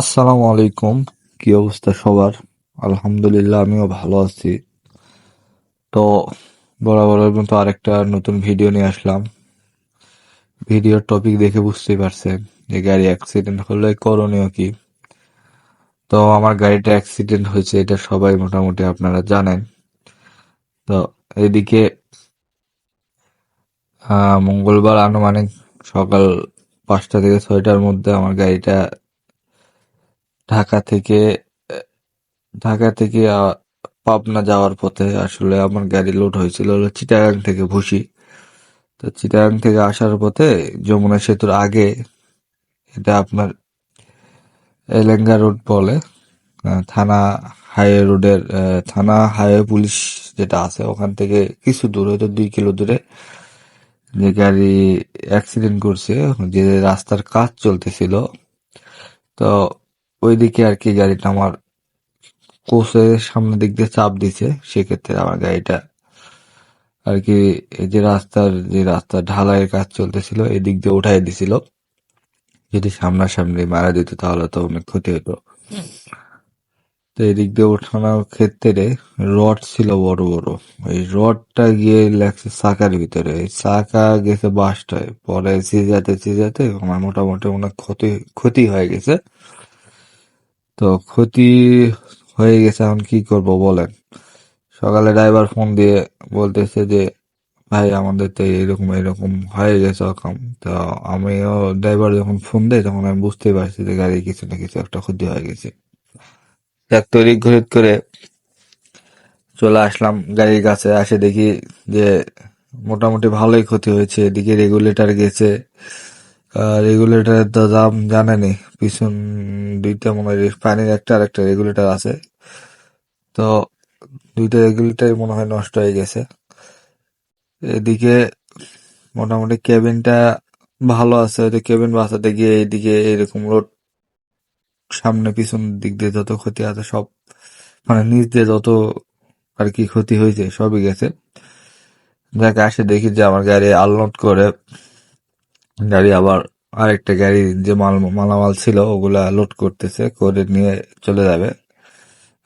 আসসালামু আলাইকুম। কি অবস্থা সবার? আলহামদুলিল্লাহ, আমিও ভালো আছি। তো বরাবরের মতো আরেকটা নতুন ভিডিও নিয়ে আসলাম। ভিডিওর টপিক দেখে বুঝতেই পারছেন যে গাড়ি অ্যাক্সিডেন্ট হলে করণীয় কি। তো আমার গাড়িটা অ্যাক্সিডেন্ট হয়েছে, এটা সবাই মোটামুটি আপনারা জানেন। তো এদিকে মঙ্গলবার আনুমানিক সকাল পাঁচটা থেকে ছয়টার মধ্যে আমার গাড়িটা ঢাকা থেকে ঢাকা থেকে পাবনা যাওয়ার পথে আসলে আমার গাড়ি লোড হয়েছিল চিটাগাং থেকে ভুসি। তো চিটাগাং থেকে আসার পথে যমুনা সেতুর আগে এটা আপনার এলেঙ্গা রোড বলে থানা হাইওয়ে রোডের থানা হাইওয়ে পুলিশ যেটা আছে ওখান থেকে কিছু দূর, হয়তো দুই কিলো দূরে যে গাড়ি অ্যাক্সিডেন্ট করছে, যে রাস্তার কাজ চলতেছিল। তো ওইদিকে আর কি গাড়িটা আমার কোচের সামনের দিক দিয়ে চাপ দিছে, সেক্ষেত্রে আমার গাড়িটা আর কি এই যে রাস্তার, যে রাস্তা ঢালাইয়ের কাজ চলতেছিল এই দিক দিয়ে উঠাই দিছিল। যদি সামনাসামনি মারা দিত তাহলে তো অনেক ক্ষতি হতো তো এই দিক দিয়ে ওঠানোর ক্ষেত্রে রড ছিল বড় বড়। ওই রডটা গিয়ে লাগছে চাকার ভিতরে। চাকা গেছে বাসটায়। পরে সিজাতে সিজাতে আমার মোটামুটি অনেক ক্ষতি ক্ষতি হয়ে গেছে। তো ক্ষতি হয়ে গেছে, এখন কি করব বলেন? সকালে ড্রাইভার ফোন দিয়ে বলতেছে যে, ভাই, আমাদের তো এরকম এরকম হয়ে গেছে অকাম তো আমিও ড্রাইভার যখন ফোন দেয়, তখন আমি বুঝতেই পারছি যে গাড়ি কিছু না কিছু একটা ক্ষতি হয়ে গেছে। যাক তৈরি ঘড়িত করে চলে আসলাম গাড়ির কাছে আসে দেখি যে মোটামুটি ভালোই ক্ষতি হয়েছে। এদিকে রেগুলেটর গেছে। রেগুলেটরের তো দাম জানেনি। পিছন দুইটা মনে হয় পানির একটা আর একটা রেগুলেটর আছে। তো দুইটা রেগুলেটর মনে হয় নষ্ট হয়ে গেছে। এদিকে মোটামুটি কেবিনটা ভালো আছে। হয়তো কেবিন বাঁচাতে গিয়ে এইদিকে এরকম রোড সামনে পিছন দিক দিয়ে যত ক্ষতি আছে সব মানে নিচ দিয়ে যত আর কি ক্ষতি হয়েছে সবই গেছে। যাকে, আসে দেখি যে আমার গাড়ি আনলোড করে গাড়ি আবার আরেকটা গাড়ি যে মাল, মালামাল ছিল, ওগুলা লোড করতেছে, করে নিয়ে চলে যাবে।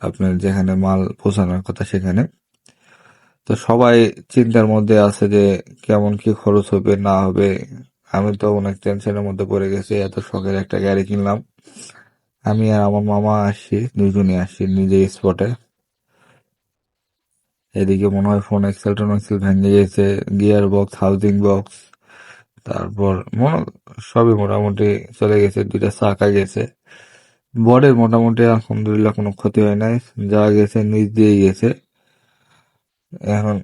আপনার যেখানে মাল পৌঁছানোর কথা সেখানে। তো সবাই চিন্তার মধ্যে আছে যে কেমন কি খরচ হবে, না হবে। আমি তো অনেক টেনশনের মধ্যে পড়ে গেছি, এত শখের একটা গাড়ি কিনলাম। আমি আর আমার মামা আসছি দুজনে আসছি নিজে স্পটে এদিকে মনে হয় ফোন এক্সেল টোন এক্সেল ভেঙে গেছে গিয়ার বক্স হাউজিং বক্স তারপর মনে, সবই মোটামুটি চলে গেছে, দুইটা চাকা গেছে। বডির মোটামুটি আলহামদুলিল্লাহ কোনো ক্ষতি হয় নাই, যা গেছে নিচ দিয়ে গেছে। এখন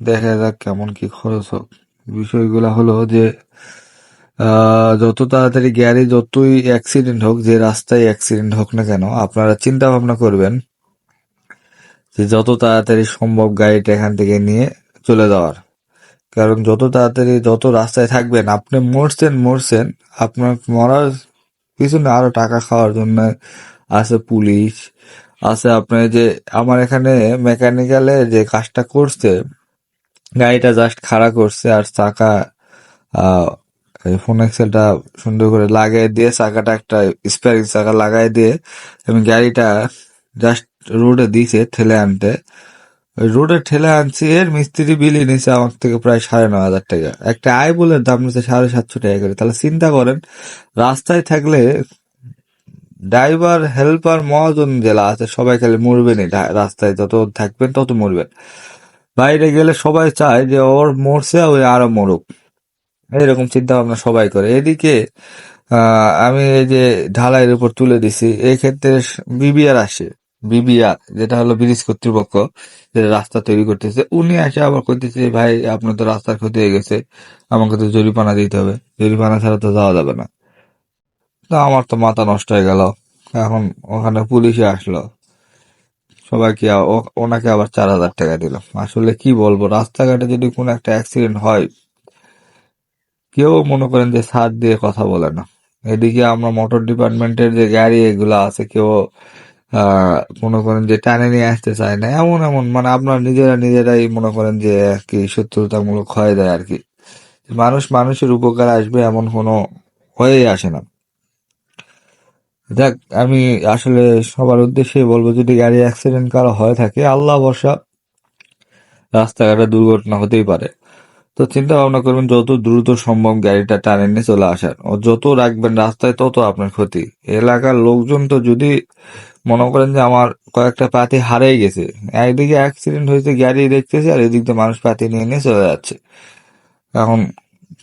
দেখা যাক কেমন কি খরচ হোক। বিষয়গুলো হলো যে যত তাড়াতাড়ি গাড়ি যতই অ্যাক্সিডেন্ট হোক, যে রাস্তায় অ্যাক্সিডেন্ট হোক না কেন, আপনারা চিন্তা ভাবনা করবেন যে যত তাড়াতাড়ি সম্ভব গাড়িটা এখান থেকে নিয়ে চলে যাওয়ার। কারণ যত তাড়াতাড়ি যত রাস্তায় থাকবেন, আপনি মরছেন মরছেন, আপনার মরার পিছনে আরও টাকা খাওয়ার জন্য আছে পুলিশ, আছে আপনার যে আমার এখানে মেকানিক্যালে যে কাজটা করছে, গাড়িটা জাস্ট খাড়া করছে আর চাকা ফোন এক্সেলটা সুন্দর করে লাগিয়ে দিয়ে চাকাটা একটা স্পেয়ারিং চাকা লাগাই দিয়ে আমি গাড়িটা জাস্ট রোডে দিয়েছে ঠেলে আনতে। রোডে ঠেলে আনছি, এর মিস্ত্রি বিলি নিছে আমার থেকে প্রায় সাড়ে নয় হাজার টাকা। একটা আই বলে দাম নিচ্ছে সাড়ে সাতশো টাকা করে। তাহলে চিন্তা করেন, রাস্তায় থাকলে ড্রাইভার, হেল্পার, মহাজন জেলা আছে, সবাই খালি মরবেনই রাস্তায়। যত থাকবেন তত মরবেন। বাইরে গেলে সবাই চায় যে ওর মরছে, ওই আরও মরুক। এরকম চিন্তা ভাবনা সবাই করে। এদিকে আমি এই যে ঢালাইয়ের উপর তুলে দিছি এই ক্ষেত্রে বিবিআর আসে। বিবিআর যেটা হলো ব্রিজ কর্তৃপক্ষ যেটা রাস্তা তৈরি করতেছে, উনি আসে আবার করতেছে ভাই, আপনার তো রাস্তার ক্ষতি হয়ে গেছে, আমাকে তো জরিমানা দিতে হবে, জরিমানা ছাড়া তো যাওয়া যাবে না। তো আমার তো মাথা নষ্ট হয়ে গেল। এখন ওখানে পুলিশে আসলো। সবাইকে ওনাকে আবার চার হাজার টাকা দিল। আসলে কি বলব, রাস্তাঘাটে যদি কোনো একটা অ্যাক্সিডেন্ট হয়, কেউ মনে করেন যে ছাড় দিয়ে কথা বলে না। এদিকে আমরা মোটর ডিপার্টমেন্টের যে গাড়ি, এগুলো আছে, কেউ মনে করেন যে টানে নিয়ে আসতে চায় না। এমন এমন মানে আপনার নিজেরা, নিজেরাই মনে করেন যে আর কি শত্রুতামূলক হয়ে যায় আর কি। মানুষ মানুষের উপকার আসবে এমন কোনো হয়েই আসে না। দেখ, আমি আসলে সবার উদ্দেশ্যে বলব, যদি গাড়ি অ্যাক্সিডেন্ট কারও হয়ে থাকে, আল্লাহ বর্ষা রাস্তাঘাটে দুর্ঘটনা হতেই পারে। তো চিন্তা ভাবনা করবেন, যত দ্রুত সম্ভব গাড়িটা টানে নিয়ে চলে আসার ও যত রাখবেন রাস্তায়, তত আপনার ক্ষতি। এলাকার লোকজন তো যদি মনে করেন যে আমার কয়েকটা পাতি হারিয়ে গেছে। একদিকে অ্যাক্সিডেন্ট হয়েছে, গাড়ি দেখতেছে, আর এদিক দিয়ে মানুষ পাতি নিয়ে নিয়ে চলে যাচ্ছে। এখন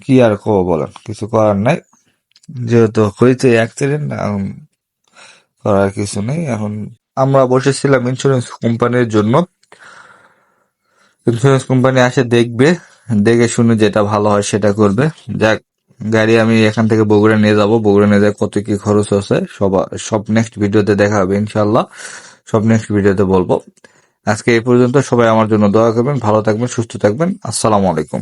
কি আর কব বলেন? কিছু করার নাই। যেহেতু হয়েছে অ্যাক্সিডেন্ট এখন করার কিছু নেই। এখন আমরা বসেছিলাম ইন্স্যুরেন্স কোম্পানির জন্য। ইন্স্যুরেন্স কোম্পানি আসে দেখবে, দেখে শুনে যেটা ভালো হয় সেটা করবে। যাক গাড়ি আমি এখান থেকে বগুড়া নিয়ে যাব। বগুড়া নিয়ে যায় কত কি খরচ আছে, সব সব নেক্সট ভিডিওতে দেখা হবে ইনশাল্লাহ সব নেক্সট ভিডিওতে বলব। আজকে এই পর্যন্ত সবাই আমার জন্য দোয়া করবেন, ভালো থাকবেন, সুস্থ থাকবেন। আসসালামু আলাইকুম।